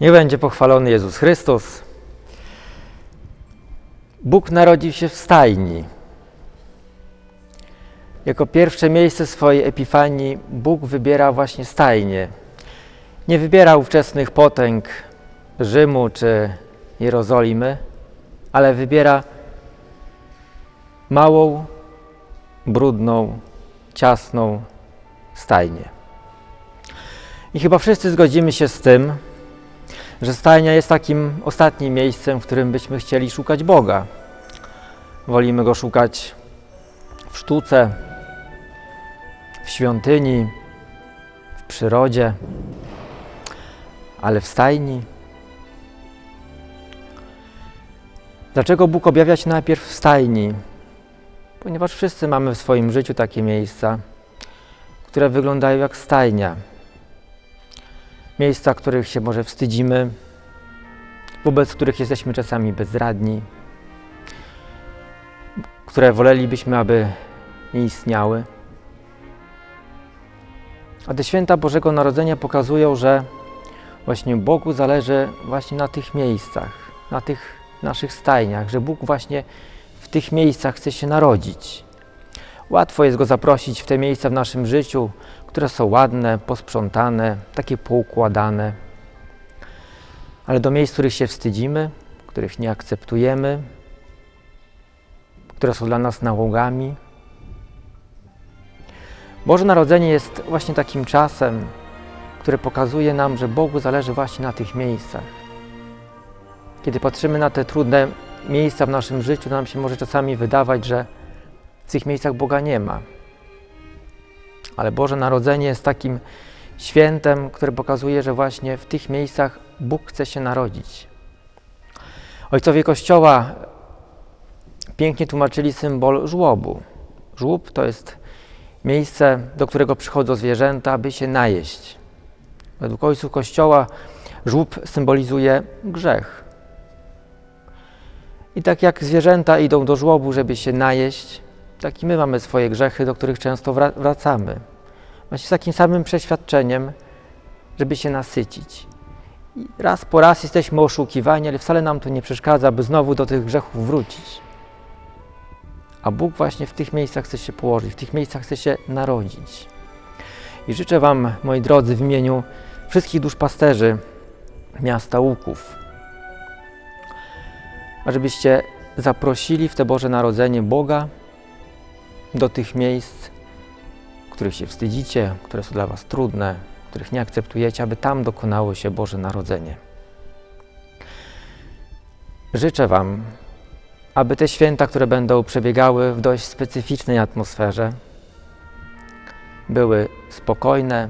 Niech będzie pochwalony Jezus Chrystus. Bóg narodził się w stajni. Jako pierwsze miejsce swojej epifanii Bóg wybiera właśnie stajnie. Nie wybiera ówczesnych potęg Rzymu czy Jerozolimy, ale wybiera małą, brudną, ciasną stajnię. I chyba wszyscy zgodzimy się z tym, że stajnia jest takim ostatnim miejscem, w którym byśmy chcieli szukać Boga. Wolimy go szukać w sztuce, w świątyni, w przyrodzie, ale w stajni. Dlaczego Bóg objawia się najpierw w stajni? Ponieważ wszyscy mamy w swoim życiu takie miejsca, które wyglądają jak stajnia. Miejsca, których się może wstydzimy, wobec których jesteśmy czasami bezradni, które wolelibyśmy, aby nie istniały. A te święta Bożego Narodzenia pokazują, że właśnie Bogu zależy właśnie na tych miejscach, na tych naszych stajniach, że Bóg właśnie w tych miejscach chce się narodzić. Łatwo jest Go zaprosić w te miejsca w naszym życiu, które są ładne, posprzątane, takie poukładane. Ale do miejsc, których się wstydzimy, których nie akceptujemy, które są dla nas nałogami. Boże Narodzenie jest właśnie takim czasem, który pokazuje nam, że Bogu zależy właśnie na tych miejscach. Kiedy patrzymy na te trudne miejsca w naszym życiu, nam się może czasami wydawać, że w tych miejscach Boga nie ma. Ale Boże Narodzenie jest takim świętem, które pokazuje, że właśnie w tych miejscach Bóg chce się narodzić. Ojcowie Kościoła pięknie tłumaczyli symbol żłobu. Żłób to jest miejsce, do którego przychodzą zwierzęta, aby się najeść. Według ojców Kościoła żłób symbolizuje grzech. I tak jak zwierzęta idą do żłobu, żeby się najeść, tak i my mamy swoje grzechy, do których często wra- wracamy. Właśnie z takim samym przeświadczeniem, żeby się nasycić. I raz po raz jesteśmy oszukiwani, ale wcale nam to nie przeszkadza, by znowu do tych grzechów wrócić. A Bóg właśnie w tych miejscach chce się położyć, w tych miejscach chce się narodzić. I życzę Wam, moi drodzy, w imieniu wszystkich duszpasterzy miasta Łuków, ażebyście zaprosili w te Boże Narodzenie Boga do tych miejsc, których się wstydzicie, które są dla Was trudne, których nie akceptujecie, aby tam dokonało się Boże Narodzenie. Życzę Wam, aby te święta, które będą przebiegały w dość specyficznej atmosferze, były spokojne,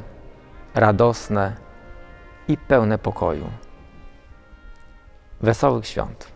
radosne i pełne pokoju. Wesołych świąt.